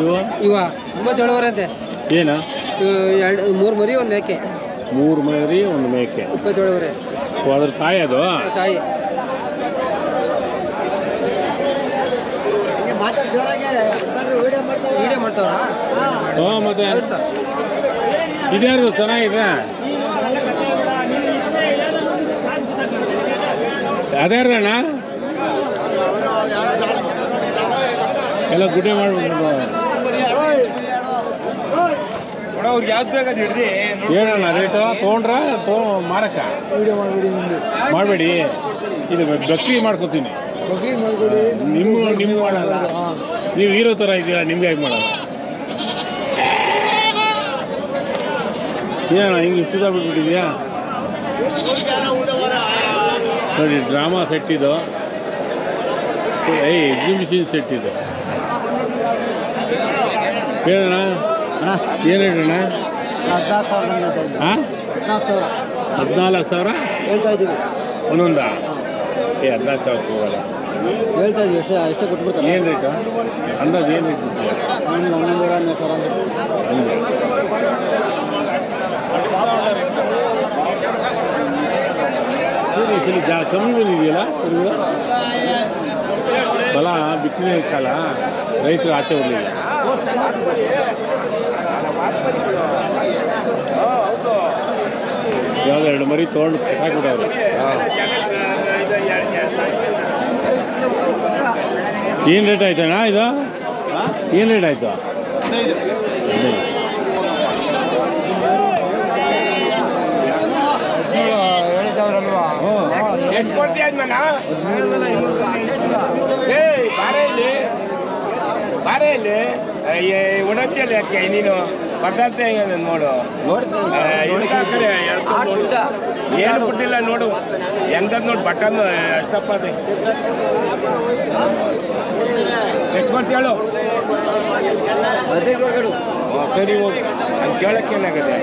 ಇವು? ಇವ ಇಪ್ಪತ್ತೇಳುವರೆ ಅಂತೆ. ಏನು? ಎರಡು ಮೂರು ಮರಿ ಒಂದು ಮೇಕೆ. ಮೂರು ಮರಿ ಒಂದು ಮೇಕೆ. ಇಪ್ಪತ್ತೇಳುವರೆ. ಓ, ಅದ್ರ ತಾಯಿ ಅದು? ತಾಯಿ. ವಿಡಿಯೋ ಮಾಡ್ತಾವ್ರಾ? ಹ್ಞೂ ಮತ್ತೆ ಇದ್ಯಾರ್ದು? ಚೆನ್ನಾಗಿದೆ? ಅದ್ಯಾರ್ದಣ್ಣ? ಎಲ್ಲ ಗುಡ್ಡೆ ಮಾಡ್ಬಿಟ್ಟು ಹಿಡ್ದಿ ಏನಣ್ಣ ರೇಟು ತೊಗೊಂಡ್ರ? ತೊ ಮಾರಕ ವಿಡಿಯೋ ಮಾಡಿಬಿಡಿ ನಿಮ್ಮದು ಮಾಡಬೇಡಿ. ಇದು ಬಕ್ರಿ ಮಾಡ್ಕೊತೀನಿ. ನಿಮ್ಮ ನಿಮ್ಮ ಮಾಡಲ್ಲ. ನೀವು ಹೀರೋ ಥರ ಇದ್ದೀರಾ ನಿಮ್ಗೆ ಹೇಗೆ ಮಾಡಲ್ಲ? ಏನಣ್ಣ ಹಿಂಗೆ ಸುಧಾ ಬಿಟ್ಬಿಟ್ಟಿದ್ಯಾ ನೋಡಿ ಡ್ರಾಮಾ ಸೆಟ್ ಇದು. ಏಯ್ ಎಕ್ಸಿಬಿಷನ್ ಸೆಟ್ ಇದು. ಏನಣ್ಣ ಏನು ಹೇಳಣ್ಣ? ಹದಿನಾಲ್ಕು ಸಾವಿರ ಹಾಂ? ಹದಿನಾಲ್ಕು ಸಾವಿರ. ಹದಿನಾಲ್ಕು ಸಾವಿರ? ಹೇಳ್ತಾ ಇದ್ದೀವಿ. ಒಂದೊಂದಾ? ಏ ಹದಿನಾಲ್ಕು ಸಾವಿರ ಹೋಗಲ್ಲ ಹೇಳ್ತಾ ಇದ್ದೀವಿ ಎಷ್ಟು ಎಷ್ಟು ಕೊಟ್ಬಿಡ್ತಾರೆ. ಏನು ರೇಟು ಅಂದಾಜು ಏನು ರೇಟ್ ಹನ್ನೊಂದು ಹನ್ನೆರಡು ಸಾವಿರ ಹಂಗೆ. ಸಲ ಜಾ ಕಮ್ಮಿ ಬಂದಿದೆಯಲ್ಲ ಬಲ ಬಿತ್ತನೆ ಕಾಲ ರೈತರು ಆಚೆ ಬರಲಿಲ್ಲ ಯಾವ್ದು ಎರಡು ಮರಿ ತೊಗೊಂಡು ಕಟ್ಟಾಕ್ಬಿಟ್ಟವ್ರು. ಏನು ರೇಟ್ ಆಯ್ತಣ್ಣ ಇದು? ಏನು ರೇಟ್ ಆಯ್ತು? ಹದಿನೈದು ಏಳು ಸಾವಿರ ಅಲ್ವಾ ಎಷ್ಟು ಕೊಡ್ತೀಯ ಅದ್ಮನ ಏಯ್ ಇಲ್ಲಿ ಬಾರೆ ಇಲ್ಲಿ ಯಾಕೆ ನೀನು ಪದಾರ್ಥ ಹೆಂಗ ನೋಡು ಕಡೆ ನೋಡು. ಏನು ಬಿಟ್ಟಿಲ್ಲ ನೋಡು. ಎಂಥದ್ದು ನೋಡು ಬಟನ್ ಅಷ್ಟಪ್ಪ ಅದೇ. ಎಷ್ಟು ಬರ್ತಿ ಹೇಳು? ಸರಿ ಹೋಗಿ. ಅದು ಕೇಳಕ್ಕೆ ಏನಾಗುತ್ತೆ?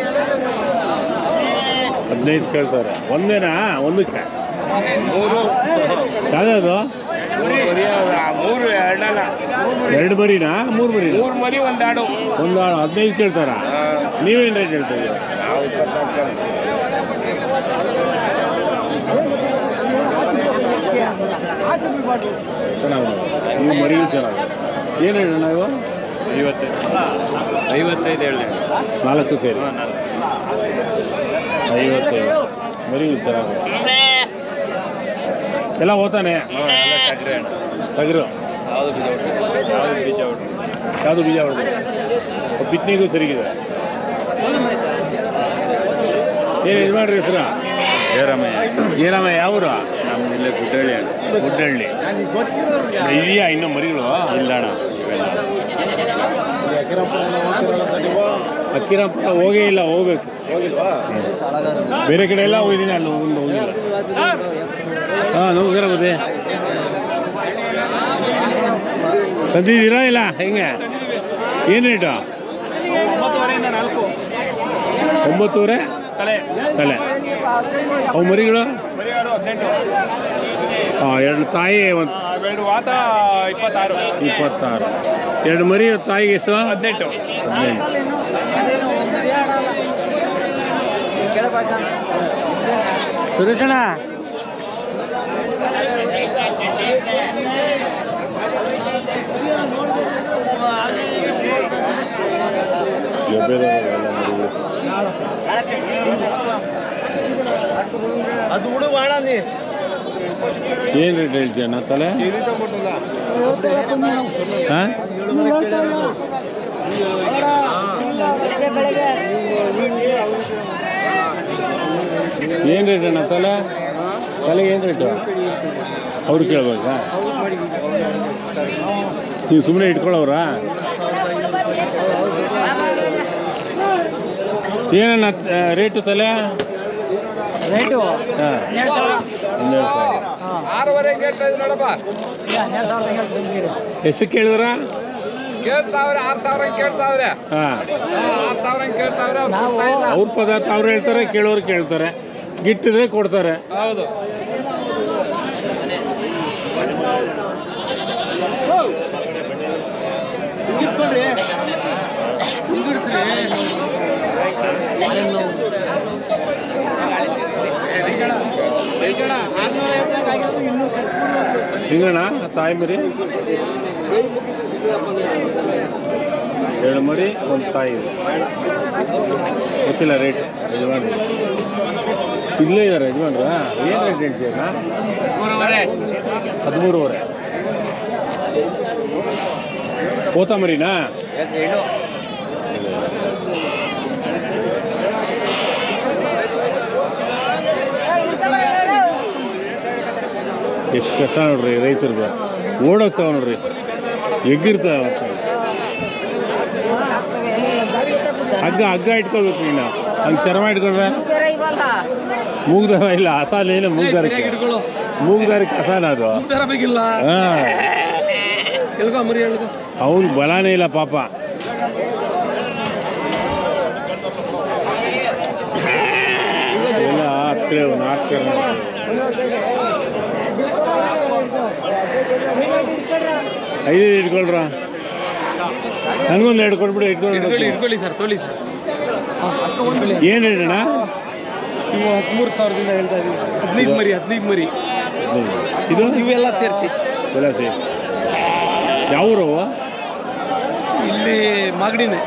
ಹದಿನೈದು ಕೇಳ್ತಾರೆ. ಒಂದೇನಾ? ಒಂದಕ್ಕೆ? ಮೂರು. ಯಾವ್ದು ಮೂರು ಮರಿ ಮೂರು ಎರಡಲ್ಲ. ಎರಡು ಮರಿನಾ? ಮೂರು ಮರಿ ಮೂರು ಮರಿ ಒಂದು ಆಡು. ಒಂದು ಹದಿನೈದು ಕೇಳ್ತಾರ? ನೀವೇನ್ ರೇಟ್ ಹೇಳ್ತೀವಿ ಚೆನ್ನಾಗಿ ನಾವು ಮರಿಗಳು ಚೆನ್ನಾಗಿದೆ. ಏನು ಹೇಳೋಣ ಇವ? ಐವತ್ತೈದು. ಐವತ್ತೈದು ಹೇಳಿ. ನಾಲ್ಕು ಸೇರಿ. ಐವತ್ತೈದು. ಮರಿಗಳು ಚೆನ್ನಾಗಿದೆ. ಎಲ್ಲ ಅಣ್ಣ ತಗರು ಯಾವುದು ಬೀಜ ಹೊಡ್ಸಿ ಯಾವುದು ಬೀಜ ಯಾವುದು ಬೀಜ ಹೊಡೆದು? ಬಿತ್ತನೆಗೂ ಸರಿಗಿದೆ. ಏನು ಇದು ಮಾಡ್ರಿ ಹೆಸರು. ಜಯರಾಮಯ್ಯ. ಜಯರಾಮಯ್ಯ ಯಾವೂರು ನಮ್ಮ ಇಲ್ಲೇ ಗುಡ್ಡಳ್ಳಿ ಅಣ್ಣ. ಗುಡ್ಡಹಳ್ಳಿ ಇದೆಯಾ ಇನ್ನೂ ಮರಿಗಳು? ಇಲ್ಲ ಅಣ್ಣ. ಅಕ್ಕಿರಾಂಪುರ ಹೋಗೇ ಇಲ್ಲ ಹೋಗ್ಬೇಕು. ಬೇರೆ ಕಡೆ ಎಲ್ಲ ಹೋಗಿದ್ದೀನಿ ಅಲ್ಲಿ ಹೋಗಿಲ್ಲ ಹೋಗಿಲ್ಲ. ಹಾಂ ನಮಸ್ಕಾರ ಮತ್ತೆ ತಂದಿದ್ದೀರಾ ಇಲ್ಲ ಹೆಂಗೆ? ಏನು ರೇಟು ಒಂಬತ್ತೂವರೆ? ತಲೆ. ಅವು ಮರಿಗಳು? ಹಾಂ ಎರಡು ತಾಯಿ ಒಂದು ಇಪ್ಪತ್ತಾರು. ಇಪ್ಪತ್ತಾರು. ಎರಡು ಮರಿ ತಾಯಿಗೆ ಎಷ್ಟು ಹದಿನೆಂಟು. ಸುರೇಶಣ್ಣ ಅದು ಹುಡು ಏನ್ ನೀ. ಏನು ರೇಟ್ ಹೇಳ್ತೀಯ ತಲೆ? ಹಾಂ ಏನು ರೇಟ್ ಅಣ್ಣ ತಲೆ? ತಲೆ ಏನು ರೇಟು ಅವ್ರು ಕೇಳ್ಬೇಕಾ? ನೀವು ಸುಮ್ಮನೆ ಇಟ್ಕೊಳ್ಳೋರಾ ಏನಣ್ಣ ರೇಟು ತಲೆ? ರೇಟು ಹಾಂ. ಹನ್ನೆರಡು ಸಾವಿರ. ಹನ್ನೆರಡು ಸಾವಿರ ಆರೂವರೆ ಕೇಳ್ತಾ ಇದ್ರು ನೋಡಪ್ಪ. ಎಷ್ಟು ಕೇಳಿದ್ರ? ಕೇಳ್ತಾವ್ರೆ ಆರು ಸಾವಿರ ಕೇಳ್ತಾವ್ರೆ. ಹಾಂ. ಆರು ಸಾವಿರ ಕೇಳ್ತಾವ್ರೆ ಅವ್ರ ಪದಾರ್ಥ ಅವ್ರು ಹೇಳ್ತಾರೆ ಕೇಳೋರು ಕೇಳ್ತಾರೆ. ಗಿಟ್ಟಿದ್ರೆ ಕೊಡ್ತಾರೆ. ಹೌದು. ಹಿಂಗಣ್ಣ ತಾಯಿ ಮರಿ? ಎರಡು ಮರಿ ಒಂದು ತಾಯಿ. ಇದೆ ಗೊತ್ತಿಲ್ಲ ರೇಟ್ ಯಜಮಾನ್ರಿ. ಇಲ್ಲೇ ಇದ್ದಾರೆ ಯಜಮಾನ್ರ ಏನು ರೇಟ್ ಹೇಳ್ತೀರ ಹದಿಮೂರುವರೆ. ಹೋತ ಎಷ್ಟು ಕಷ್ಟ ನೋಡ್ರಿ ರೈತರದ್ದು. ಓಡೋಗ್ತಾವ ನೋಡ್ರಿ. ಎಗ್ಗಿರ್ತಾವ ಹಗ್ಗ ಹಗ್ಗ ಇಟ್ಕೋಬೇಕು ನೀನು. ಹಂಗೆ ಚರ್ಮ ಇಟ್ಕೊಂಡ್ರೆ? ಮೂಗ್ದಾರ ಇಲ್ಲ ಹಸಾಲ ಏನು ಮೂಗ್ದಾರಕ್ಕೆ? ಮೂಗ್ದಾರಕ್ಕೆ ಅಸಾಲ ಅದು. ಅವನ್ ಬಲಾನೇ ಇಲ್ಲ ಪಾಪ. ಎಲ್ಲ ನಾಲ್ಕು ಐದು ಇಟ್ಕೊಳ್ರ? ನನಗೊಂದು ಎರಡು ಕೊಟ್ಬಿಡಿ ಇಟ್ಕೊಂಡು ಇಟ್ಕೊಳ್ಳಿ ಸರ್ ತೊಳಿ ಸರ್. ಏನು ಹೇಳೋಣ ನೀವು ಹದಿಮೂರು ಸಾವಿರದಿಂದ ಹೇಳ್ತಾ ಇದ್ದೀವಿ ಹದಿನೈದು ಮರಿ ಹದಿನೈದು ಮರಿ. ಇದು? ಇವೆಲ್ಲ ಸೇರಿಸಿ. ಎಲ್ಲ ಸೇರಿಸಿ. ಯಾವ ಊರವ ಇಲ್ಲಿ ಮಾಗಡಿನೇ.